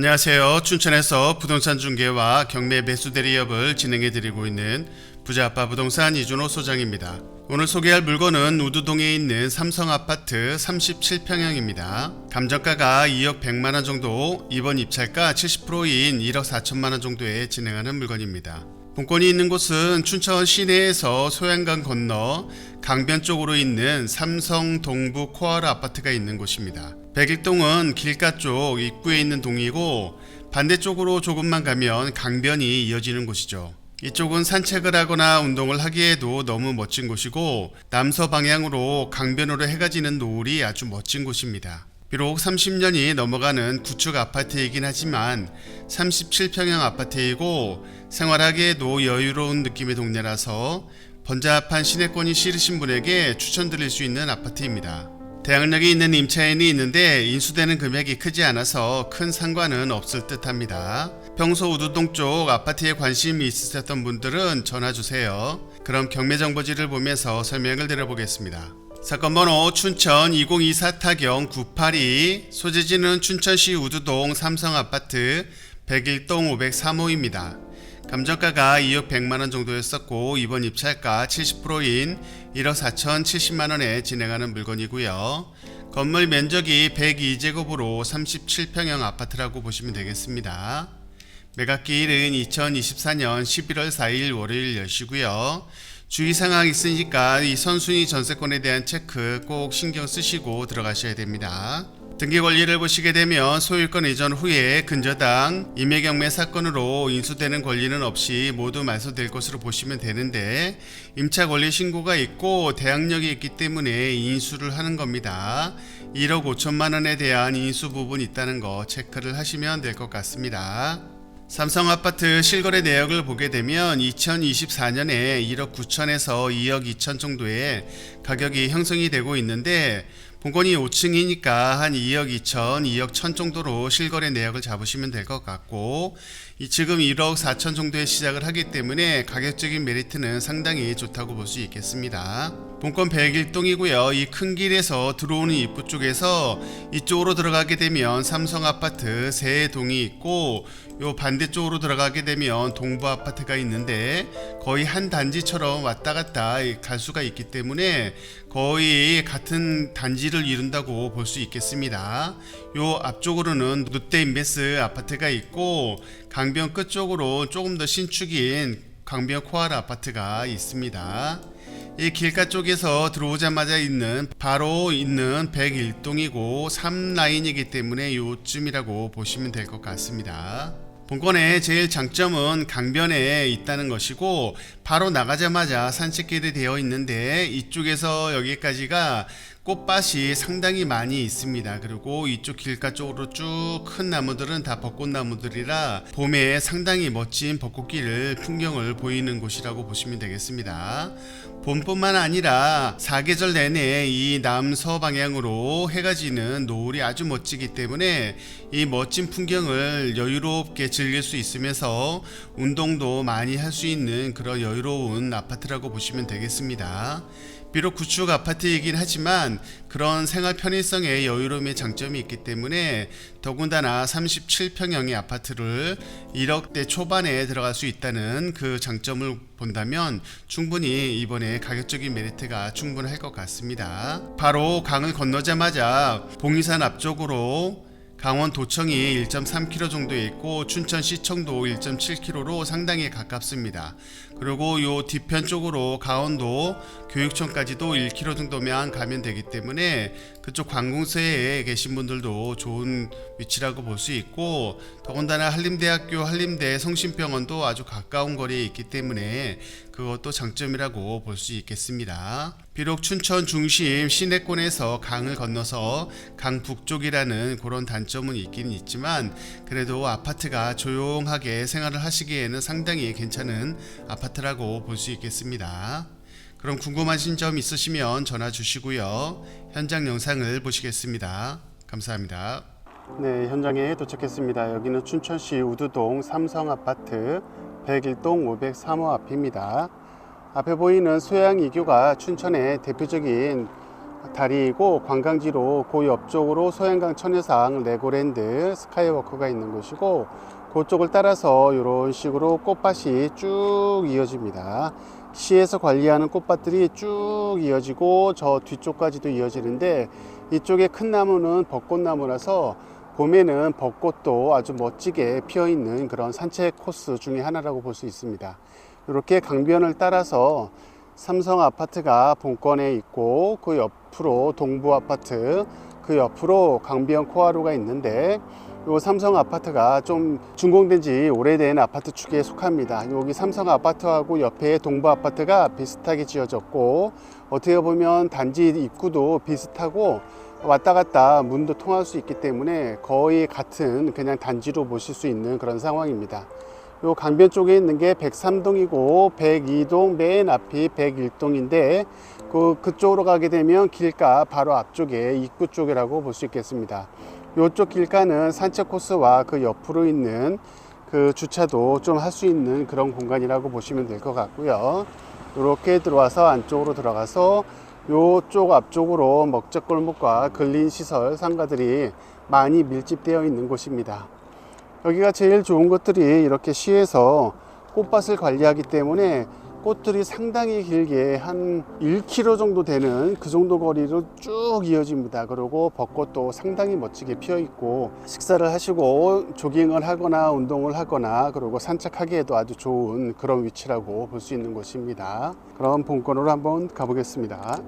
안녕하세요. 춘천에서 부동산 중개와 경매 매수 대리업을 진행해 드리고 있는 부자 아빠 부동산 이준호 소장입니다. 오늘 소개할 물건은 우두동에 있는 삼성 아파트 37평형입니다. 감정가가 2억 100만 원 정도, 이번 입찰가 70%인 1억 4천만 원 정도에 진행하는 물건입니다. 본권이 있는 곳은 춘천 시내에서 소양강 건너 강변 쪽으로 있는 삼성 동부 코아르 아파트가 있는 곳입니다. 백일동은 길가 쪽 입구에 있는 동이고 반대쪽으로 조금만 가면 강변이 이어지는 곳이죠. 이쪽은 산책을 하거나 운동을 하기에도 너무 멋진 곳이고 남서 방향으로 강변으로 해가 지는 노을이 아주 멋진 곳입니다. 비록 30년이 넘어가는 구축 아파트이긴 하지만 37평형 아파트이고 생활하기에도 여유로운 느낌의 동네라서 번잡한 시내권이 싫으신 분에게 추천드릴 수 있는 아파트입니다. 대학역에 있는 임차인이 있는데 인수되는 금액이 크지 않아서 큰 상관은 없을 듯 합니다. 평소 우두동 쪽 아파트에 관심이 있으셨던 분들은 전화 주세요. 그럼 경매 정보지를 보면서 설명을 드려보겠습니다. 사건 번호 춘천 2024 타경 982 소재지는 춘천시 우두동 삼성 아파트 101동 503호입니다. 감정가가 2억 100만 원 정도였었고 이번 입찰가 70%인 1억 4천 70만 원에 진행하는 물건이고요. 건물 면적이 102제곱으로 37평형 아파트라고 보시면 되겠습니다. 매각기일은 2024년 11월 4일 월요일 10시고요. 주의 사항 있으니까 이 선순위 전세권에 대한 체크 꼭 신경 쓰시고 들어가셔야 됩니다. 등기 권리를 보시게 되면 소유권 이전 후에 근저당 임의경매 사건으로 인수되는 권리는 없이 모두 말소될 것으로 보시면 되는데 임차 권리 신고가 있고 대항력이 있기 때문에 인수를 하는 겁니다. 1억 5천만 원에 대한 인수 부분이 있다는 거 체크를 하시면 될 것 같습니다. 삼성 아파트 실거래 내역을 보게 되면 2024년에 1억 9천에서 2억 2천 정도의 가격이 형성이 되고 있는데 본건이 5층이니까 한 2억 2천, 2억 1천 정도로 실거래 내역을 잡으시면 될 것 같고 이 지금 1억 4천 정도에 시작을 하기 때문에 가격적인 메리트는 상당히 좋다고 볼 수 있겠습니다. 본건 101동이고요. 이 큰 길에서 들어오는 입구 쪽에서 이쪽으로 들어가게 되면 삼성 아파트 세 동이 있고 요 반대쪽으로 들어가게 되면 동부 아파트가 있는데 거의 한 단지처럼 왔다 갔다 갈 수가 있기 때문에 거의 같은 단지를 이룬다고 볼 수 있겠습니다. 요 앞쪽으로는 롯데 인베스 아파트가 있고 강변 끝쪽으로 조금 더 신축인 강변 코아르 아파트가 있습니다. 이 길가 쪽에서 들어오자마자 있는 바로 있는 101동이고 3라인이기 때문에 요쯤이라고 보시면 될 것 같습니다. 본건의 제일 장점은 강변에 있다는 것이고 바로 나가자마자 산책길이 되어 있는데 이쪽에서 여기까지가 꽃밭이 상당히 많이 있습니다. 그리고 이쪽 길가 쪽으로 쭉 큰 나무들은 다 벚꽃나무들이라 봄에 상당히 멋진 벚꽃길을 풍경을 보이는 곳이라고 보시면 되겠습니다. 봄뿐만 아니라 사계절 내내 이 남서 방향으로 해가 지는 노을이 아주 멋지기 때문에 이 멋진 풍경을 여유롭게 즐길 수 있으면서 운동도 많이 할 수 있는 그런 여유로운 아파트라고 보시면 되겠습니다. 비록 구축 아파트이긴 하지만 그런 생활 편의성의 여유로움의 장점이 있기 때문에 더군다나 37평형의 아파트를 1억대 초반에 들어갈 수 있다는 그 장점을 본다면 충분히 이번에 가격적인 메리트가 충분할 것 같습니다. 바로 강을 건너자마자 봉이산 앞쪽으로 강원 도청이 1.3km 정도에 있고 춘천 시청도 1.7km로 상당히 가깝습니다. 그리고 요 뒤편 쪽으로 강원도 교육청까지도 1km 정도면 가면 되기 때문에 그쪽 관공서에 계신 분들도 좋은 위치라고 볼 수 있고 더군다나 한림대학교 한림대 성심병원도 아주 가까운 거리에 있기 때문에 그것도 장점이라고 볼 수 있겠습니다. 비록 춘천 중심 시내권에서 강을 건너서 강 북쪽이라는 그런 단점은 있긴 있지만 그래도 아파트가 조용하게 생활을 하시기에는 상당히 괜찮은 아파트 라고 볼 수 있겠습니다. 그럼 궁금하신 점 있으시면 전화 주시고요. 현장 영상을 보시겠습니다. 감사합니다. 네, 현장에 도착했습니다. 여기는 춘천시 우두동 삼성 아파트 101동 503호 앞입니다. 앞에 보이는 소양 이교가 춘천의 대표적인 다리이고 관광지로 그 옆쪽으로 소양강 천혜상 레고랜드 스카이워크가 있는 곳이고 그쪽을 따라서 이런 식으로 꽃밭이 쭉 이어집니다. 시에서 관리하는 꽃밭들이 쭉 이어지고 저 뒤쪽까지도 이어지는데 이쪽에 큰 나무는 벚꽃나무라서 봄에는 벚꽃도 아주 멋지게 피어 있는 그런 산책 코스 중에 하나라고 볼 수 있습니다. 이렇게 강변을 따라서 삼성 아파트가 본권에 있고 그 옆으로 동부 아파트 그 옆으로 강변 코하루가 있는데 요 삼성 아파트가 좀 준공된 지 오래된 아파트 축에 속합니다. 여기 삼성 아파트하고 옆에 동부 아파트가 비슷하게 지어졌고 어떻게 보면 단지 입구도 비슷하고 왔다 갔다 문도 통할 수 있기 때문에 거의 같은 그냥 단지로 보실 수 있는 그런 상황입니다. 요 강변 쪽에 있는 게 103동이고 102동 맨 앞이 101동인데 그 그쪽으로 가게 되면 길가 바로 앞쪽에 입구 쪽이라고 볼 수 있겠습니다. 요쪽 길가는 산책 코스와 그 옆으로 있는 그 주차도 좀 할 수 있는 그런 공간이라고 보시면 될 것 같고요. 이렇게 들어와서 안쪽으로 들어가서 요쪽 앞쪽으로 먹적골목과 근린시설 상가들이 많이 밀집되어 있는 곳입니다. 여기가 제일 좋은 것들이 이렇게 시에서 꽃밭을 관리하기 때문에 꽃들이 상당히 길게 한 1km 정도 되는 그 정도 거리로 쭉 이어집니다. 그리고 벚꽃도 상당히 멋지게 피어 있고 식사를 하시고 조깅을 하거나 운동을 하거나 그리고 산책하기에도 아주 좋은 그런 위치라고 볼 수 있는 곳입니다. 그럼 본권으로 한번 가보겠습니다.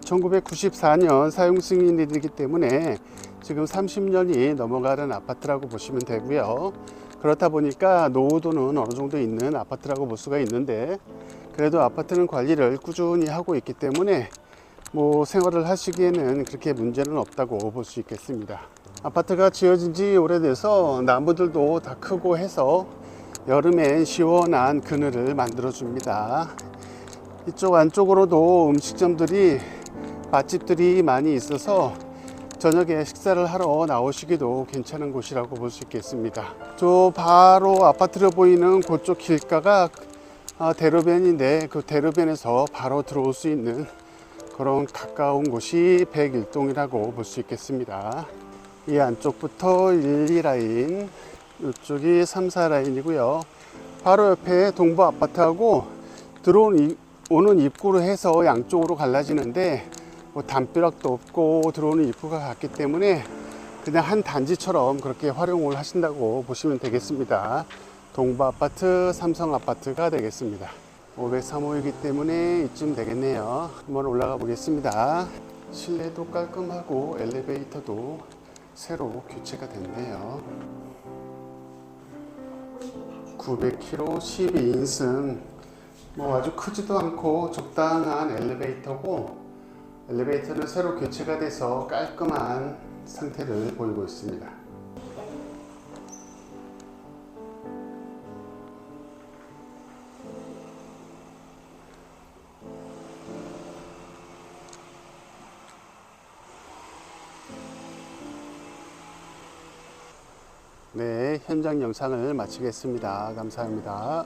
1994년 사용 승인이 되기 때문에 지금 30년이 넘어가는 아파트라고 보시면 되고요. 그렇다 보니까 노후도는 어느 정도 있는 아파트라고 볼 수가 있는데 그래도 아파트는 관리를 꾸준히 하고 있기 때문에 뭐 생활을 하시기에는 그렇게 문제는 없다고 볼 수 있겠습니다. 아파트가 지어진 지 오래돼서 나무들도 다 크고 해서 여름엔 시원한 그늘을 만들어 줍니다. 이쪽 안쪽으로도 음식점들이 맛집들이 많이 있어서 저녁에 식사를 하러 나오시기도 괜찮은 곳이라고 볼 수 있겠습니다. 저 바로 아파트로 보이는 그쪽 길가가 아, 대로변인데 그 대로변에서 바로 들어올 수 있는 그런 가까운 곳이 101동이라고 볼 수 있겠습니다. 이 안쪽부터 1, 2라인, 이쪽이 3, 4라인이고요. 바로 옆에 동부 아파트하고 들어오는 이- 오는 입구로 해서 양쪽으로 갈라지는데 뭐 담벼락도 없고 들어오는 입구가 같기 때문에 그냥 한 단지처럼 그렇게 활용을 하신다고 보시면 되겠습니다. 동부 아파트, 삼성 아파트가 되겠습니다. 503호이기 때문에 이쯤 되겠네요. 한번 올라가 보겠습니다. 실내도 깔끔하고 엘리베이터도 새로 교체가 됐네요. 900km 12인승 뭐 아주 크지도 않고 적당한 엘리베이터고 엘리베이터는 새로 교체가 돼서 깔끔한 상태를 보이고 있습니다. 네, 현장 영상을 마치겠습니다. 감사합니다.